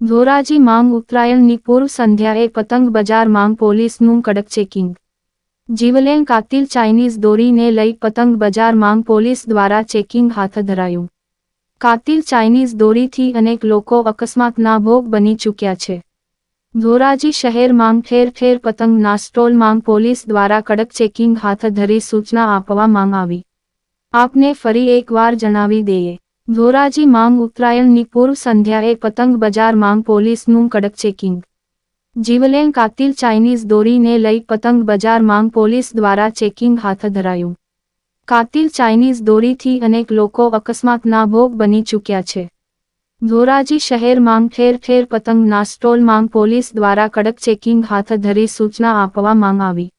ધોરાજી માંગ ઉત્તરાયણની પૂર્વ સંધ્યાએ પતંગ બજાર માંગ પોલીસનું કડક ચેકિંગ. જીવલેણ કાતિલ ચાઇનીઝ દોરીને લઈ પતંગ બજાર માંગ પોલીસ દ્વારા ચેકિંગ હાથ ધરાયું. કાતિલ ચાઇનીઝ દોરીથી અનેક લોકો અકસ્માતના ભોગ બની ચૂક્યા છે. ધોરાજી શહેર માંગ ઠેર ઠેર પતંગના સ્ટોલ માંગ પોલીસ દ્વારા કડક ચેકિંગ હાથ ધરી સૂચના આપવા માંગ આવી. આપને ફરી એકવાર જણાવી દઈએ. ધોરાજી માંગ ઉત્તરાયણની પૂર્વ સંધ્યાએ પતંગ બજાર માંગ પોલીસનું કડક ચેકિંગ. જીવલેન કાતિલ ચાઇનીઝ દોરીને લઈ પતંગ બજાર માંગ પોલીસ દ્વારા ચેકિંગ હાથ ધરાયું. કાતિલ ચાઇનીઝ દોરીથી અનેક લોકો અકસ્માતના ભોગ બની ચૂક્યા છે. ધોરાજી શહેર માંગ ઠેર ઠેર પતંગના સ્ટોલ માંગ પોલીસ દ્વારા કડક ચેકિંગ હાથ ધરી સૂચના આપવા માંગ આવી.